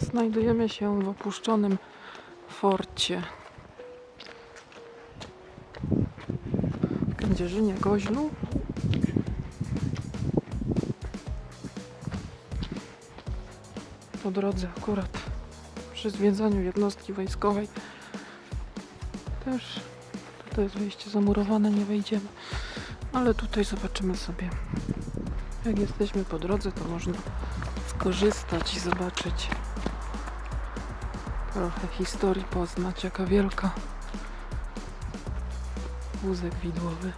Znajdujemy się w opuszczonym forcie w Kędzierzynie Goźlu. Po drodze akurat przy zwiedzaniu jednostki wojskowej też tutaj jest wejście zamurowane, nie wejdziemy. Ale tutaj zobaczymy sobie. Jak jesteśmy po drodze, to można skorzystać i zobaczyć trochę historii poznać, jaka wielka. Wózek widłowy.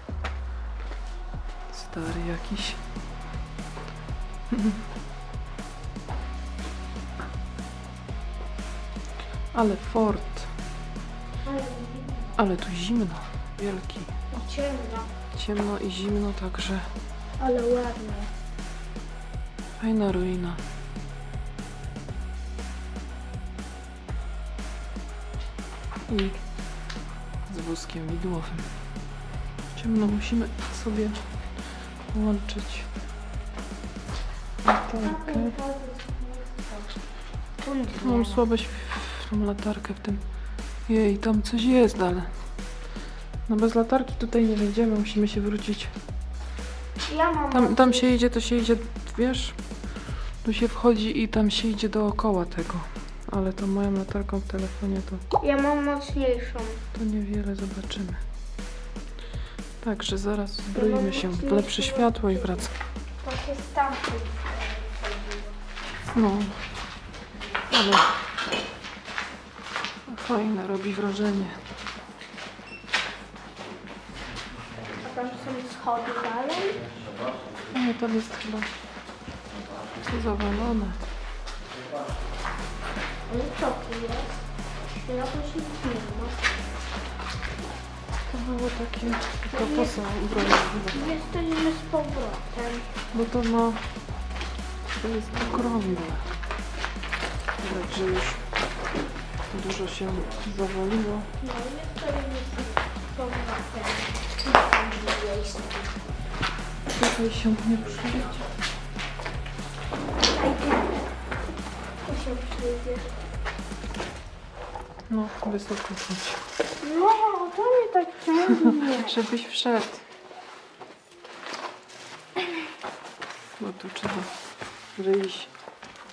Stary jakiś. Ale fort. Ale tu zimno. Wielki. Ciemno, ciemno i zimno także ale ładnie. fajna ruina i z wózkiem widłowym. Ciemno musimy sobie włączyć latarkę. Mam słabość w tą latarkę w tym. Jej, tam coś jest, ale. No bez latarki tutaj nie wejdziemy, musimy się wrócić. Ja mam. Tam, tam się idzie, to się idzie, wiesz? Tu się wchodzi i tam się idzie dookoła tego. Ale tą moją latarką w telefonie to Ja mam mocniejszą. to niewiele zobaczymy. Także zaraz zbroimy się w lepsze światło i wracamy. Takie stamtąd. No, ale fajne, robi wrażenie. A tam są schody dalej. Nie, tam jest chyba zawalone. Ale co tu jest? Ja to się nie ma. To było takie, taka posa ubrana chyba. Jesteśmy z powrotem. Bo to ma, to jest okrągłe. Widać, że już dużo się zawaliło. No jesteśmy z powrotem. Tutaj się nie przyjdzie. Tu się przyjdzie. No, wysoko chodź. No, to nie tak ciągnie. Żebyś wszedł. Bo tu trzeba wyjść.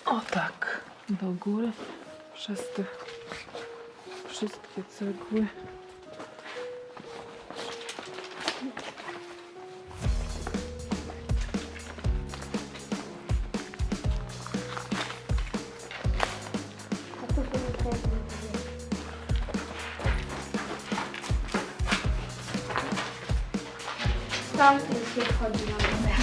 O tak. Do góry. Przez te wszystkie cegły. Stamtąd się wchodzi na górę.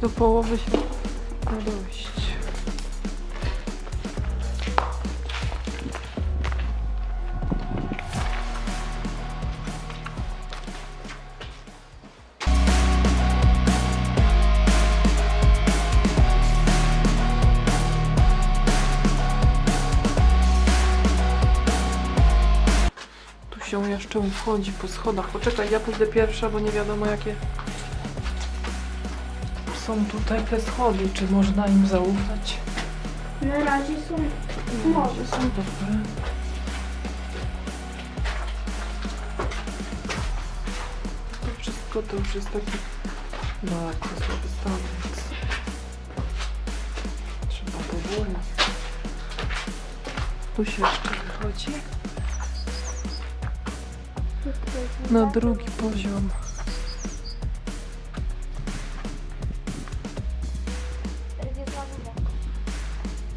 Do połowy się da dojść. Się jeszcze wchodzi po schodach. Poczekaj, ja pójdę pierwsza, bo nie wiadomo jakie są tutaj te schody. Czy można im zaufać? Na razie są może. są dobre. To wszystko to już jest taki bardzo słaby stan, więc trzeba powoli. Tu się jeszcze wychodzi na drugi poziom.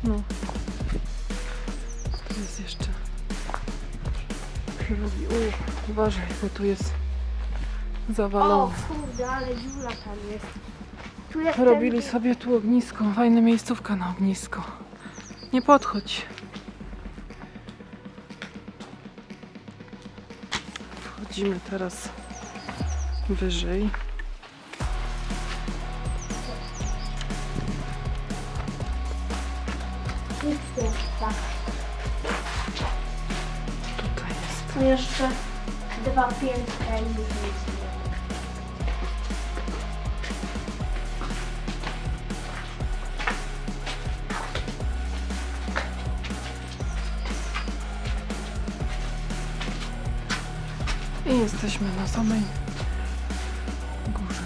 No. Tu jest jeszcze. Robi. U, uważaj, bo tu jest O zawalone. kurde, ale dziura tam jest. Tu jest Robili ten... sobie tu ognisko. Fajna miejscówka na ognisko. Nie podchodź. Wchodzimy teraz wyżej. Nic tak. Tutaj jest. Tu jeszcze dwa piętra i nic Jesteśmy na samej górze.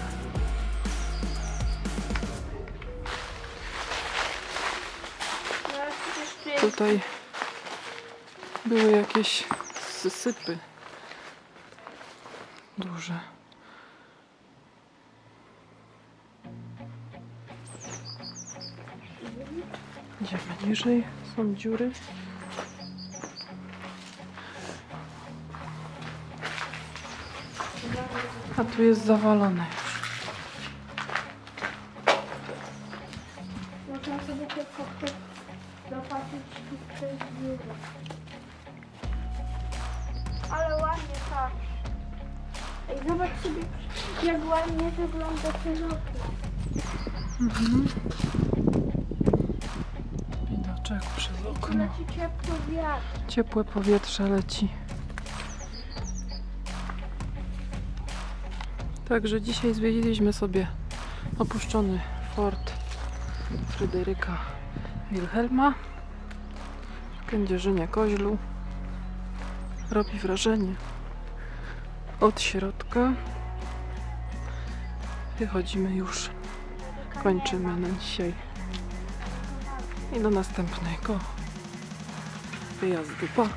Tutaj były jakieś sypy duże. Idziemy niżej, są dziury. A tu jest zawalone już. Można sobie tylko przez- zobaczyć tu przez dziurę. Ale ładnie patrz. Ej, zobacz sobie, jak ładnie wygląda ten okno. Mhm. Widoczek przez okno. leci ciepły wiatr. Ciepłe powietrze leci. Także dzisiaj zwiedziliśmy sobie opuszczony fort Fryderyka Wilhelma w Kędzierzynie Koźlu. Robi wrażenie od środka. Wychodzimy już. Kończymy na dzisiaj. I do następnego wyjazdu. Pa!